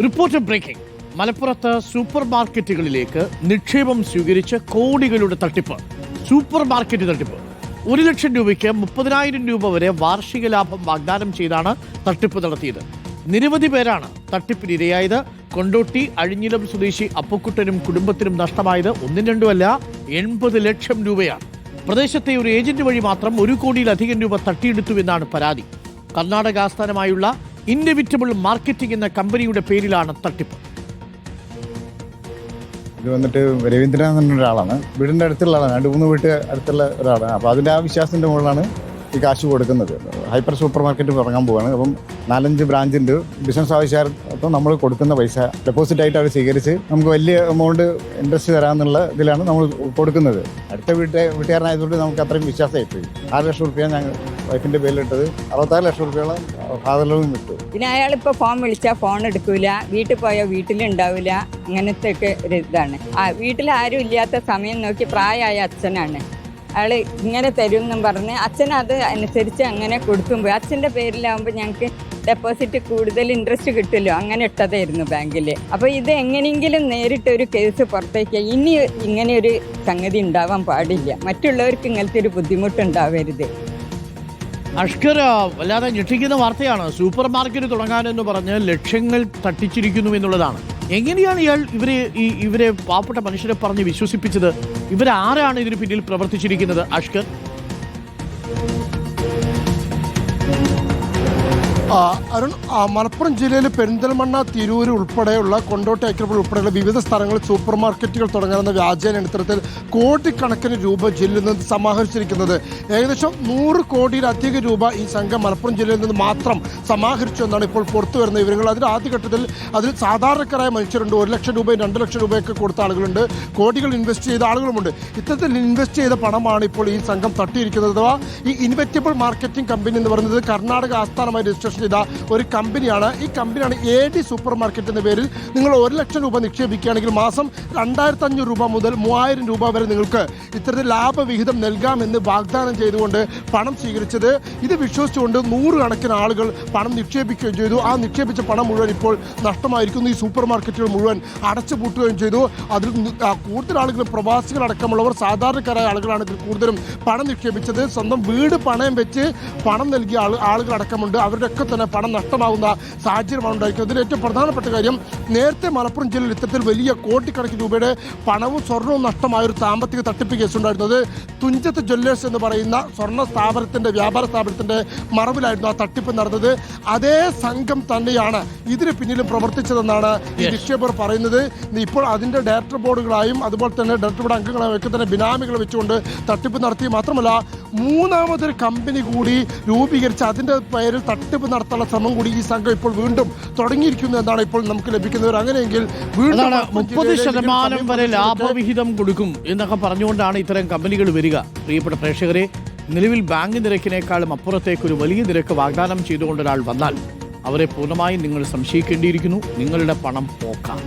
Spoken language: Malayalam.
Report breaking. മലപ്പുറത്ത് സൂപ്പർ മാർക്കറ്റുകളിലേക്ക് നിക്ഷേപം സ്വീകരിച്ച് കോടികളുടെ തട്ടിപ്പ്. സൂപ്പർ മാർക്കറ്റ് തട്ടിപ്പ്. ഒരു ലക്ഷം രൂപയ്ക്ക് മുപ്പതിനായിരം രൂപ വരെ വാർഷിക ലാഭം വാഗ്ദാനം ചെയ്താണ് തട്ടിപ്പ് നടത്തിയത്. നിരവധി പേരാണ് തട്ടിപ്പിനിരയായത്. കൊണ്ടോട്ടി അഴിഞ്ഞിലം സ്വദേശി അപ്പക്കുട്ടനും കുടുംബത്തിനും നഷ്ടമായത് ഒന്നും രണ്ടുമല്ല എൺപത് ലക്ഷം രൂപയാണ്. പ്രദേശത്തെ ഒരു ഏജന്റ് വഴി മാത്രം ഒരു കോടിയിലധികം രൂപ തട്ടിയെടുത്തുവെന്നാണ് പരാതി. കർണാടക ആസ്ഥാനമായുള്ള ഇൻഡെവിറ്റബിൾ മാർക്കറ്റിംഗ് എന്ന കമ്പനിയുടെ പേരിലാണ് തട്ടിപ്പ്. ഇത് വന്നിട്ട് രവീന്ദ്രൻ എന്ന് പറഞ്ഞ ഒരാളാണ് വീടിന്റെ അടുത്തുള്ള ആളാണ് രണ്ട് മൂന്ന് വീട്ട് അടുത്തുള്ള ഒരാളാണ്. അപ്പോൾ അതിന്റെ ആ വിശ്വാസത്തിന്റെ മുകളിലാണ് ഈ കാശ് കൊടുക്കുന്നത്. ഹൈപ്പർ സൂപ്പർ മാർക്കറ്റ് തുടങ്ങാൻ പോവാണ്. അപ്പം നാലഞ്ച് ബ്രാഞ്ചിന്റെ ബിസിനസ് ആവശ്യം നമ്മൾ കൊടുക്കുന്ന പൈസ ഡെപ്പോസിറ്റ് ആയിട്ട് അവർ സ്വീകരിച്ച് നമുക്ക് വലിയ എമൗണ്ട് ഇൻട്രസ്റ്റ് തരാമെന്നുള്ള ഇതിലാണ് നമ്മൾ കൊടുക്കുന്നത്. അടുത്ത വീട്ടിലെ വീട്ടുകാരനായതുകൊണ്ട് നമുക്ക് അത്രയും വിശ്വാസമായിപ്പോയി. ആറ് ലക്ഷം റുപ്യ ഞങ്ങൾ വൈഫിന്റെ പേരിലിട്ടത് അറുപത്താറ് ലക്ഷം റുപ്യോളം ഫാദറിലും വിട്ടു പിന്നെ അയാളിപ്പോൾ ഫോൺ വിളിച്ചാൽ ഫോൺ എടുക്കൂല വീട്ടിൽ പോയാൽ വീട്ടിലുണ്ടാവില്ല അങ്ങനത്തെ ഒക്കെ ഒരു ഇതാണ്. ആ വീട്ടിൽ ആരും ഇല്ലാത്ത സമയം നോക്കി പ്രായമായ അച്ഛനാണ്. അയാൾ ഇങ്ങനെ തരും എന്നും പറഞ്ഞ് അച്ഛൻ അത് അനുസരിച്ച് അങ്ങനെ കൊടുക്കും പോയി. അച്ഛന്റെ പേരിലാവുമ്പോൾ ഞങ്ങൾക്ക് ഡെപ്പോസിറ്റ് കൂടുതൽ ഇൻട്രസ്റ്റ് കിട്ടുമല്ലോ അങ്ങനെ ഇട്ടതായിരുന്നു ബാങ്കിൽ അപ്പോൾ ഇത് എങ്ങനെയെങ്കിലും നേരിട്ട് ഒരു കേസ് പുറത്തേക്ക് ഇനി ഇങ്ങനെ ഒരു സംഗതി ഉണ്ടാവാൻ പാടില്ല. മറ്റുള്ളവർക്ക് ഇങ്ങനത്തെ ഒരു ബുദ്ധിമുട്ടുണ്ടാവരുത് അഷ്കർ വല്ലാതെ ഞെട്ടിക്കുന്ന വാർത്തയാണ്. സൂപ്പർ മാർക്കറ്റ് തുടങ്ങാനെന്ന് പറഞ്ഞ് ലക്ഷ്യങ്ങൾ തട്ടിച്ചിരിക്കുന്നു എന്നുള്ളതാണ്. എങ്ങനെയാണ് ഇയാൾ ഇവരെ ഈ ഇവരെ പാവപ്പെട്ട മനുഷ്യരെ പറഞ്ഞ് വിശ്വസിപ്പിച്ചത്? ഇവരാരാണ് ഇതിന് പിന്നിൽ പ്രവർത്തിച്ചിരിക്കുന്നത്? അഷ്കർ? അരുൺ മലപ്പുറം ജില്ലയിൽ പെരിന്തൽമണ്ണ തിരൂര് ഉൾപ്പെടെയുള്ള കൊണ്ടോട്ടി ഏക്കറപ്പുഴ ഉൾപ്പെടെയുള്ള വിവിധ സ്ഥലങ്ങളിൽ സൂപ്പർ മാർക്കറ്റുകൾ തുടങ്ങാനെന്ന വ്യാജേന ഇത്തരത്തിൽ കോടിക്കണക്കിന് രൂപ ജില്ലയിൽ നിന്ന് സമാഹരിച്ചിരിക്കുന്നത്. ഏകദേശം നൂറ് കോടിയിലധികം രൂപ ഈ സംഘം മലപ്പുറം ജില്ലയിൽ നിന്ന് മാത്രം സമാഹരിച്ചു എന്നാണ് ഇപ്പോൾ പുറത്തു വരുന്ന വിവരങ്ങൾ. അതിൽ ആദ്യഘട്ടത്തിൽ അതിൽ സാധാരണക്കാരായ മനുഷ്യരുണ്ട്. ഒരു ലക്ഷം രൂപയും രണ്ട് ലക്ഷം രൂപയൊക്കെ കൊടുത്ത ആളുകളുണ്ട്. കോടികൾ ഇൻവെസ്റ്റ് ചെയ്ത ആളുകളുമുണ്ട്. ഇത്തരത്തിൽ ഇൻവെസ്റ്റ് ചെയ്ത പണമാണ് ഇപ്പോൾ ഈ സംഘം തട്ടിയിരിക്കുന്നത്. അഥവാ ഈ ഇൻവെറ്റബിൾ മാർക്കറ്റിംഗ് കമ്പനി എന്ന് പറയുന്നത് കർണാടക ആസ്ഥാനമായി രജിസ്ട്രേഷൻ ചെയ്ത ഒരു കമ്പനിയാണ്. ഈ കമ്പനിയാണ് എ ഡി സൂപ്പർ മാർക്കറ്റ് എന്ന പേരിൽ നിങ്ങൾ ഒരു ലക്ഷം രൂപ നിക്ഷേപിക്കുകയാണെങ്കിൽ മാസം രണ്ടായിരത്തി അഞ്ഞൂറ് രൂപ മുതൽ മൂവായിരം രൂപ വരെ നിങ്ങൾക്ക് ഇത്തരത്തിൽ ലാഭവിഹിതം നൽകാമെന്ന് വാഗ്ദാനം ചെയ്തുകൊണ്ട് പണം സ്വീകരിച്ചത്. ഇത് വിശ്വസിച്ചുകൊണ്ട് നൂറുകണക്കിന് ആളുകൾ പണം നിക്ഷേപിക്കുകയും ചെയ്തു. ആ നിക്ഷേപിച്ച പണം മുഴുവൻ ഇപ്പോൾ നഷ്ടമായിരിക്കുന്നു. ഈ സൂപ്പർ മാർക്കറ്റുകൾ മുഴുവൻ അടച്ചുപൂട്ടുകയും ചെയ്തു. അതിൽ കൂടുതൽ ആളുകൾ പ്രവാസികളടക്കമുള്ളവർ സാധാരണക്കാരായ ആളുകളാണ് ഇതിൽ കൂടുതലും പണം നിക്ഷേപിച്ചത്. സ്വന്തം വീട് പണയം വെച്ച് പണം നൽകിയ ആൾ ആളുകളടക്കമുണ്ട് അവരുടെയൊക്കെ തന്നെ പണം നഷ്ടമാകുന്ന സാഹചര്യമാണ് ഉണ്ടായിരിക്കുന്നത്. ഇതിൽ ഏറ്റവും പ്രധാനപ്പെട്ട കാര്യം നേരത്തെ മലപ്പുറം ജില്ലയിൽ ഇത്തരത്തിൽ വലിയ കോടിക്കണക്കിന് രൂപയുടെ പണവും സ്വർണവും നഷ്ടമായ ഒരു സാമ്പത്തിക തട്ടിപ്പ് കേസ് ഉണ്ടായിരുന്നത് തുഞ്ചത്ത് ജ്വല്ലേഴ്സ് എന്ന് പറയുന്ന സ്വർണ സ്ഥാപനത്തിന്റെ വ്യാപാര സ്ഥാപനത്തിന്റെ മറവിലായിരുന്നു ആ തട്ടിപ്പ് നടന്നത്. അതേ സംഘം തന്നെയാണ് ഇതിന് പിന്നിലും പ്രവർത്തിച്ചതെന്നാണ് ഈ നിക്ഷേപർ പറയുന്നത്. ഇപ്പോൾ അതിന്റെ ഡയറക്ടർ ബോർഡുകളായും അതുപോലെ തന്നെ ഡയറക്ടർ ബോർഡ് അംഗങ്ങളായും ഒക്കെ തന്നെ ബിനാമികൾ വെച്ചുകൊണ്ട് തട്ടിപ്പ് നടത്തി. മാത്രമല്ല മൂന്നാമതൊരു കമ്പനി കൂടി രൂപീകരിച്ച് അതിന്റെ പേരിൽ തട്ടിപ്പ് നടത്താനുള്ള ശ്രമം കൂടി ഈ സംഘം ഇപ്പോൾ വീണ്ടും തുടങ്ങിയിരിക്കുന്നു എന്നാണ് ഇപ്പോൾ നമുക്ക് ലഭിക്കുന്നത്. അങ്ങനെയെങ്കിൽ വീണ്ടും മുപ്പത് ശതമാനം വരെ ലാഭവിഹിതം കൊടുക്കും എന്നൊക്കെ പറഞ്ഞുകൊണ്ടാണ് ഇത്തരം കമ്പനികൾ വരിക. പ്രിയപ്പെട്ട പ്രേക്ഷകരെ നിലവിൽ ബാങ്ക് നിരക്കിനേക്കാളും അപ്പുറത്തേക്ക് ഒരു വലിയ നിരക്ക് വാഗ്ദാനം ചെയ്തുകൊണ്ടൊരാൾ വന്നാൽ അവരെ പൂർണമായും നിങ്ങൾ സംശയിക്കേണ്ടിയിരിക്കുന്നു. നിങ്ങളുടെ പണം പോക്കാം.